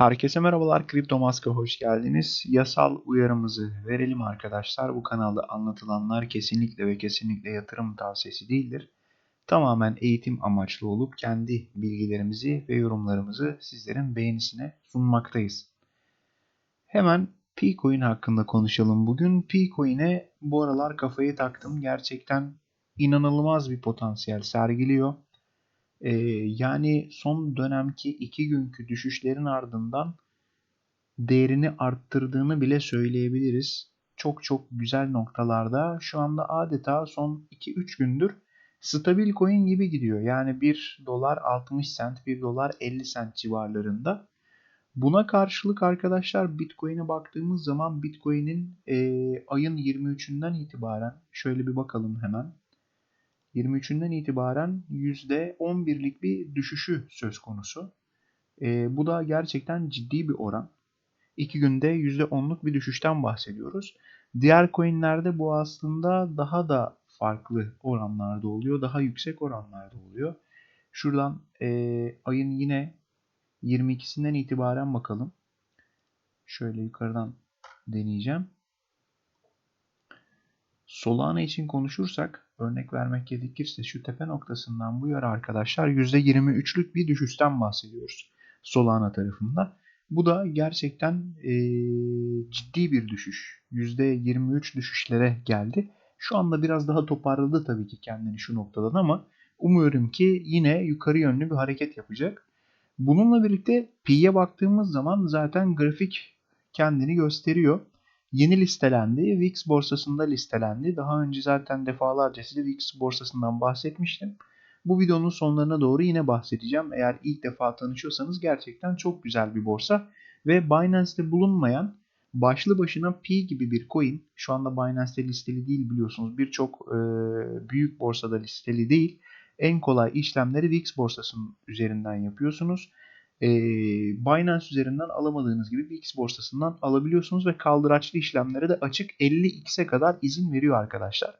Herkese merhabalar, Kripto Mask'a hoş geldiniz. Yasal uyarımızı verelim arkadaşlar. Bu kanalda anlatılanlar kesinlikle ve kesinlikle yatırım tavsiyesi değildir. Tamamen eğitim amaçlı olup kendi bilgilerimizi ve yorumlarımızı sizlerin beğenisine sunmaktayız. Hemen P-Coin hakkında konuşalım bugün. P-Coin'e bu aralar kafayı taktım. Gerçekten inanılmaz bir potansiyel sergiliyor. Ee, yani son dönemki iki günkü düşüşlerin ardından değerini arttırdığını bile söyleyebiliriz. Çok çok güzel noktalarda. Şu anda adeta son 2-3 gündür stabil coin gibi gidiyor. Yani 1 dolar 60 cent, 1 dolar 50 cent civarlarında. Buna karşılık arkadaşlar Bitcoin'e baktığımız zaman Bitcoin'in e, ayın 23'ünden itibaren şöyle bir bakalım hemen. 23'ünden itibaren %11'lik bir düşüşü söz konusu. E, bu da gerçekten ciddi bir oran. 2 günde %10'luk bir düşüşten bahsediyoruz. Diğer coinlerde bu aslında daha da farklı oranlarda oluyor. Daha yüksek oranlarda oluyor. Şuradan e, ayın yine 22'sinden itibaren bakalım. Şöyle yukarıdan deneyeceğim. Solana için konuşursak örnek vermek gerekirse şu tepe noktasından bu yere arkadaşlar %23'lük bir düşüşten bahsediyoruz Solana tarafında. Bu da gerçekten e, ciddi bir düşüş. %23 düşüşlere geldi. Şu anda biraz daha toparladı tabii ki kendini şu noktadan ama umuyorum ki yine yukarı yönlü bir hareket yapacak. Bununla birlikte P'ye baktığımız zaman zaten grafik kendini gösteriyor. Yeni listelendi. VIX borsasında listelendi. Daha önce zaten defalarca size VIX borsasından bahsetmiştim. Bu videonun sonlarına doğru yine bahsedeceğim. Eğer ilk defa tanışıyorsanız gerçekten çok güzel bir borsa. Ve Binance'te bulunmayan başlı başına P gibi bir coin. Şu anda Binance'te listeli değil biliyorsunuz. Birçok e, büyük borsada listeli değil. En kolay işlemleri VIX borsasının üzerinden yapıyorsunuz e, Binance üzerinden alamadığınız gibi BX borsasından alabiliyorsunuz ve kaldıraçlı işlemlere de açık 50x'e kadar izin veriyor arkadaşlar.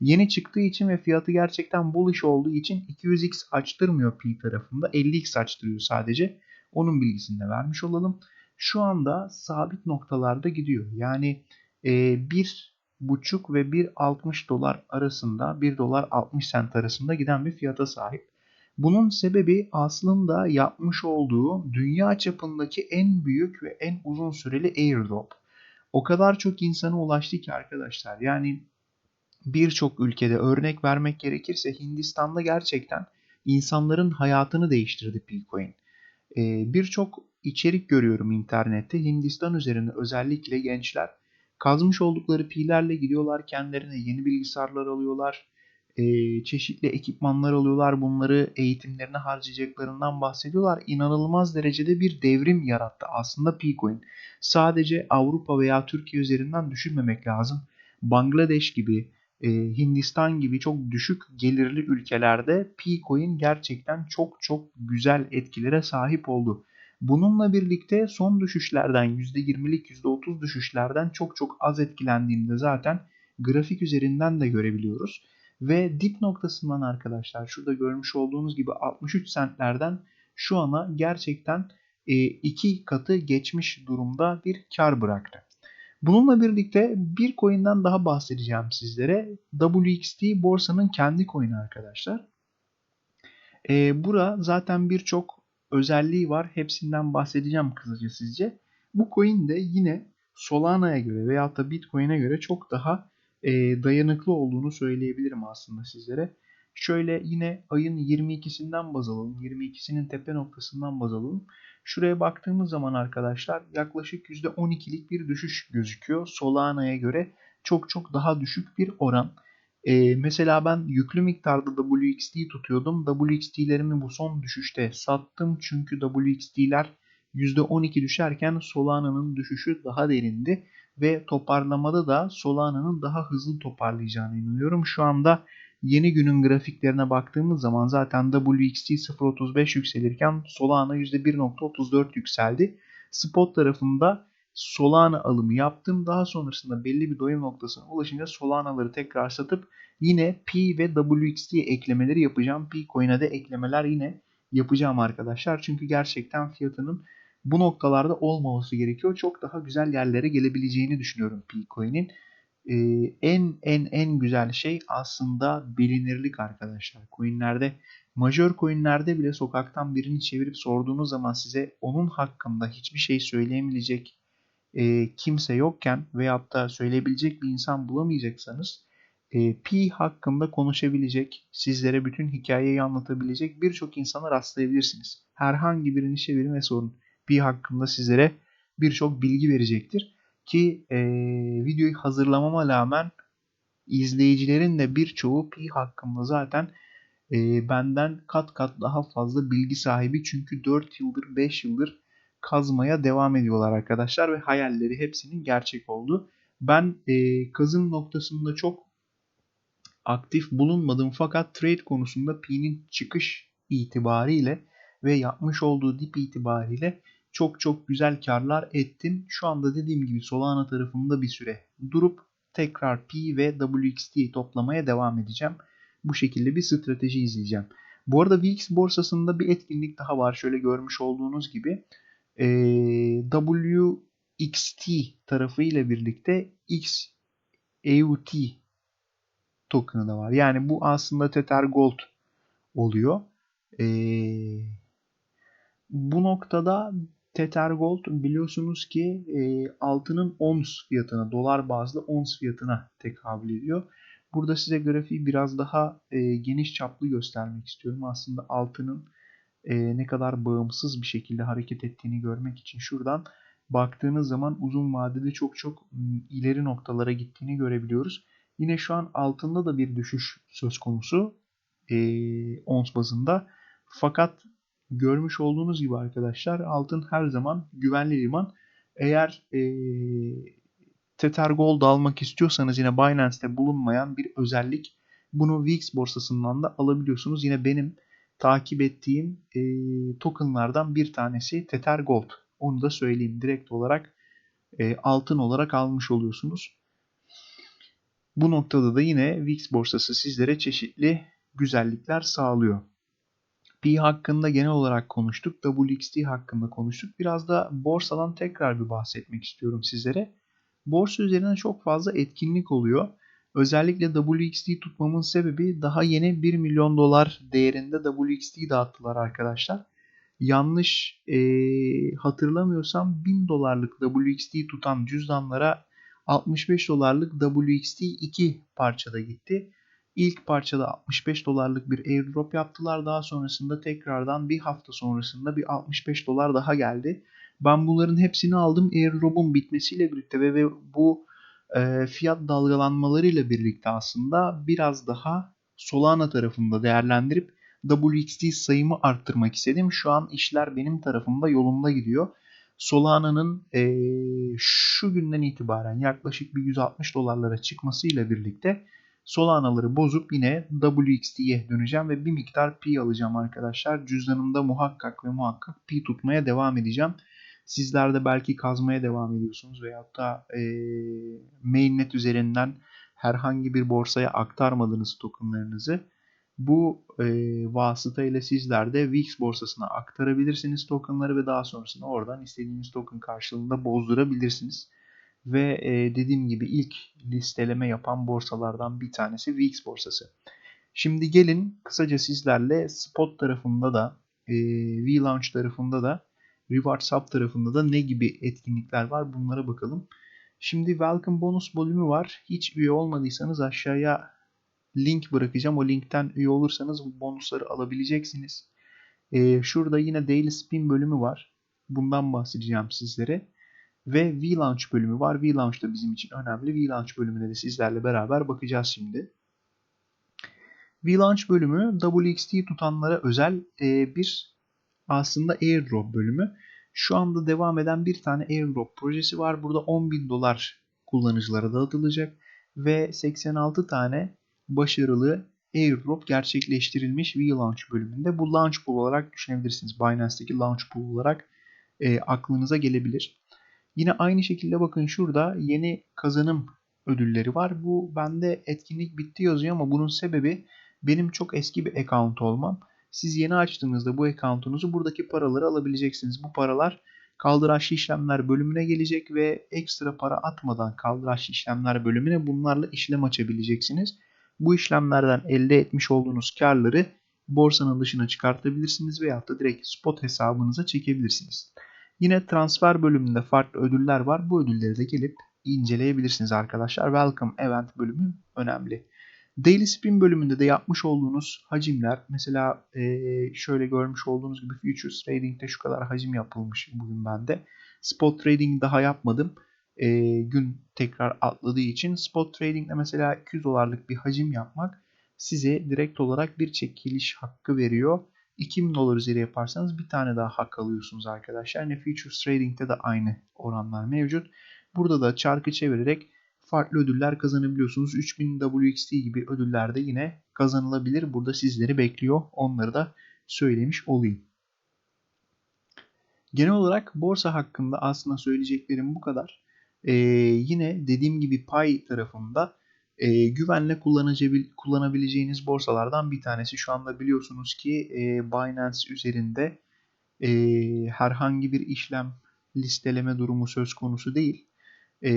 Yeni çıktığı için ve fiyatı gerçekten bullish olduğu için 200x açtırmıyor P tarafında 50x açtırıyor sadece. Onun bilgisini de vermiş olalım. Şu anda sabit noktalarda gidiyor. Yani e, 1.5 ve 1.60 dolar arasında 1 dolar 60 cent arasında giden bir fiyata sahip. Bunun sebebi aslında yapmış olduğu dünya çapındaki en büyük ve en uzun süreli airdrop. O kadar çok insana ulaştı ki arkadaşlar. Yani birçok ülkede örnek vermek gerekirse Hindistan'da gerçekten insanların hayatını değiştirdi Bitcoin. Ee, birçok içerik görüyorum internette. Hindistan üzerinde özellikle gençler kazmış oldukları pilerle gidiyorlar kendilerine yeni bilgisayarlar alıyorlar e, çeşitli ekipmanlar alıyorlar. Bunları eğitimlerine harcayacaklarından bahsediyorlar. İnanılmaz derecede bir devrim yarattı aslında Picoin. Sadece Avrupa veya Türkiye üzerinden düşünmemek lazım. Bangladeş gibi, e, Hindistan gibi çok düşük gelirli ülkelerde Picoin gerçekten çok çok güzel etkilere sahip oldu. Bununla birlikte son düşüşlerden %20'lik %30 düşüşlerden çok çok az etkilendiğini de zaten grafik üzerinden de görebiliyoruz. Ve dip noktasından arkadaşlar şurada görmüş olduğunuz gibi 63 centlerden şu ana gerçekten e, iki katı geçmiş durumda bir kar bıraktı. Bununla birlikte bir coin'den daha bahsedeceğim sizlere. WXT borsanın kendi coin'i arkadaşlar. E, bura zaten birçok özelliği var. Hepsinden bahsedeceğim kısaca sizce. Bu coin de yine Solana'ya göre veya da Bitcoin'e göre çok daha e, dayanıklı olduğunu söyleyebilirim aslında sizlere. Şöyle yine ayın 22'sinden baz alalım. 22'sinin tepe noktasından baz alalım. Şuraya baktığımız zaman arkadaşlar yaklaşık %12'lik bir düşüş gözüküyor. Solana'ya göre çok çok daha düşük bir oran. Ee, mesela ben yüklü miktarda WXT tutuyordum. WXT'lerimi bu son düşüşte sattım. Çünkü WXT'ler %12 düşerken Solana'nın düşüşü daha derindi ve toparlamada da Solana'nın daha hızlı toparlayacağını inanıyorum. Şu anda yeni günün grafiklerine baktığımız zaman zaten WXT 0.35 yükselirken Solana %1.34 yükseldi. Spot tarafında Solana alımı yaptım. Daha sonrasında belli bir doyum noktasına ulaşınca Solana'ları tekrar satıp yine P ve WXT eklemeleri yapacağım. P coin'e de eklemeler yine yapacağım arkadaşlar. Çünkü gerçekten fiyatının bu noktalarda olmaması gerekiyor. Çok daha güzel yerlere gelebileceğini düşünüyorum P-Coin'in. Ee, en en en güzel şey aslında bilinirlik arkadaşlar. Coin'lerde major coin'lerde bile sokaktan birini çevirip sorduğunuz zaman size onun hakkında hiçbir şey söyleyemeyecek e, kimse yokken veyahut da söyleyebilecek bir insan bulamayacaksanız e, Pi hakkında konuşabilecek, sizlere bütün hikayeyi anlatabilecek birçok insana rastlayabilirsiniz. Herhangi birini çevirin ve sorun. Pi hakkında sizlere birçok bilgi verecektir. Ki e, videoyu hazırlamama rağmen izleyicilerin de birçoğu Pi hakkında zaten e, benden kat kat daha fazla bilgi sahibi. Çünkü 4 yıldır 5 yıldır kazmaya devam ediyorlar arkadaşlar ve hayalleri hepsinin gerçek oldu. Ben e, kazım noktasında çok aktif bulunmadım fakat trade konusunda P'nin çıkış itibariyle ve yapmış olduğu dip itibariyle çok çok güzel karlar ettim. Şu anda dediğim gibi Solana tarafında bir süre durup tekrar P ve WXT toplamaya devam edeceğim. Bu şekilde bir strateji izleyeceğim. Bu arada VX borsasında bir etkinlik daha var. Şöyle görmüş olduğunuz gibi e, WXT tarafı ile birlikte XAUT token'ı da var. Yani bu aslında Tether Gold oluyor. E, bu noktada Tether Gold biliyorsunuz ki e, altının ons fiyatına, dolar bazlı ons fiyatına tekabül ediyor. Burada size grafiği biraz daha e, geniş çaplı göstermek istiyorum. Aslında altının e, ne kadar bağımsız bir şekilde hareket ettiğini görmek için şuradan baktığınız zaman uzun vadede çok çok ileri noktalara gittiğini görebiliyoruz. Yine şu an altında da bir düşüş söz konusu e, ons bazında. Fakat görmüş olduğunuz gibi arkadaşlar altın her zaman güvenli liman. Eğer e, Tether Gold almak istiyorsanız yine Binance'te bulunmayan bir özellik. Bunu VIX borsasından da alabiliyorsunuz. Yine benim takip ettiğim e, tokenlardan bir tanesi Tether Gold. Onu da söyleyeyim. Direkt olarak e, altın olarak almış oluyorsunuz. Bu noktada da yine VIX borsası sizlere çeşitli güzellikler sağlıyor. Pi hakkında genel olarak konuştuk. WXT hakkında konuştuk. Biraz da borsadan tekrar bir bahsetmek istiyorum sizlere. Borsa üzerinde çok fazla etkinlik oluyor. Özellikle WXT tutmamın sebebi daha yeni 1 milyon dolar değerinde WXT dağıttılar arkadaşlar. Yanlış e, hatırlamıyorsam 1000 dolarlık WXT tutan cüzdanlara 65 dolarlık WXT 2 parçada gitti. İlk parçada 65 dolarlık bir airdrop yaptılar. Daha sonrasında tekrardan bir hafta sonrasında bir 65 dolar daha geldi. Ben bunların hepsini aldım airdrop'un bitmesiyle birlikte ve, ve bu e, fiyat dalgalanmalarıyla birlikte aslında biraz daha Solana tarafında değerlendirip WXT sayımı arttırmak istedim. Şu an işler benim tarafımda yolunda gidiyor. Solana'nın e, şu günden itibaren yaklaşık bir 160 dolarlara çıkmasıyla birlikte Solana'ları bozup yine WXT'ye döneceğim ve bir miktar P alacağım arkadaşlar. Cüzdanımda muhakkak ve muhakkak P tutmaya devam edeceğim. Sizler de belki kazmaya devam ediyorsunuz veyahut da e, mainnet üzerinden herhangi bir borsaya aktarmadığınız tokenlarınızı bu e, vasıtayla sizler de VIX borsasına aktarabilirsiniz tokenları ve daha sonrasında oradan istediğiniz token karşılığında bozdurabilirsiniz. Ve e, dediğim gibi ilk listeleme yapan borsalardan bir tanesi VIX borsası. Şimdi gelin kısaca sizlerle spot tarafında da e, V-Launch tarafında da Rewards Hub tarafında da ne gibi etkinlikler var bunlara bakalım. Şimdi Welcome Bonus bölümü var. Hiç üye olmadıysanız aşağıya link bırakacağım. O linkten üye olursanız bonusları alabileceksiniz. Ee, şurada yine Daily Spin bölümü var. Bundan bahsedeceğim sizlere. Ve V-Launch bölümü var. V-Launch da bizim için önemli. V-Launch bölümüne de sizlerle beraber bakacağız şimdi. V-Launch bölümü WXT tutanlara özel e, bir aslında airdrop bölümü. Şu anda devam eden bir tane airdrop projesi var. Burada 10.000 dolar kullanıcılara dağıtılacak ve 86 tane başarılı airdrop gerçekleştirilmiş V-Launch bölümünde. Bu Launch Pool olarak düşünebilirsiniz. Binance'deki Launch Pool olarak e, aklınıza gelebilir. Yine aynı şekilde bakın şurada yeni kazanım ödülleri var. Bu bende etkinlik bitti yazıyor ama bunun sebebi benim çok eski bir account olmam. Siz yeni açtığınızda bu account'unuzu buradaki paraları alabileceksiniz. Bu paralar kaldıraçlı işlemler bölümüne gelecek ve ekstra para atmadan kaldıraçlı işlemler bölümüne bunlarla işlem açabileceksiniz. Bu işlemlerden elde etmiş olduğunuz karları borsanın dışına çıkartabilirsiniz veya da direkt spot hesabınıza çekebilirsiniz. Yine transfer bölümünde farklı ödüller var. Bu ödülleri de gelip inceleyebilirsiniz arkadaşlar. Welcome Event bölümü önemli. Daily Spin bölümünde de yapmış olduğunuz hacimler mesela şöyle görmüş olduğunuz gibi Futures Trading'de şu kadar hacim yapılmış bugün bende. Spot Trading daha yapmadım. Gün tekrar atladığı için Spot Trading'de mesela 200 dolarlık bir hacim yapmak size direkt olarak bir çekiliş hakkı veriyor. 2000 dolar üzeri yaparsanız bir tane daha hak alıyorsunuz arkadaşlar. Yani Futures Trading'de de aynı oranlar mevcut. Burada da çarkı çevirerek farklı ödüller kazanabiliyorsunuz. 3000 WXT gibi ödüller de yine kazanılabilir. Burada sizleri bekliyor. Onları da söylemiş olayım. Genel olarak borsa hakkında aslında söyleyeceklerim bu kadar. Ee, yine dediğim gibi pay tarafında e, güvenle kullanabileceğiniz borsalardan bir tanesi. Şu anda biliyorsunuz ki e, Binance üzerinde e, herhangi bir işlem listeleme durumu söz konusu değil e,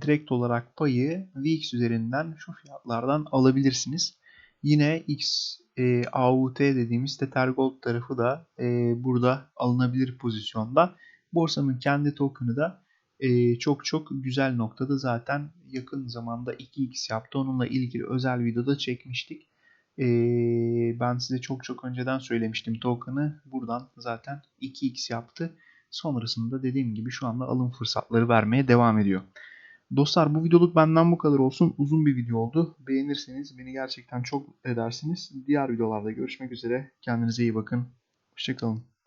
direkt olarak payı VX üzerinden şu fiyatlardan alabilirsiniz. Yine X e, AUT dediğimiz Tether Gold tarafı da e, burada alınabilir pozisyonda. Borsanın kendi token'ı da e, çok çok güzel noktada zaten yakın zamanda 2x yaptı. Onunla ilgili özel videoda çekmiştik. E, ben size çok çok önceden söylemiştim token'ı. Buradan zaten 2x yaptı. Sonrasında dediğim gibi şu anda alım fırsatları vermeye devam ediyor. Dostlar bu videoluk benden bu kadar olsun. Uzun bir video oldu. Beğenirseniz beni gerçekten çok edersiniz. Diğer videolarda görüşmek üzere. Kendinize iyi bakın. Hoşçakalın.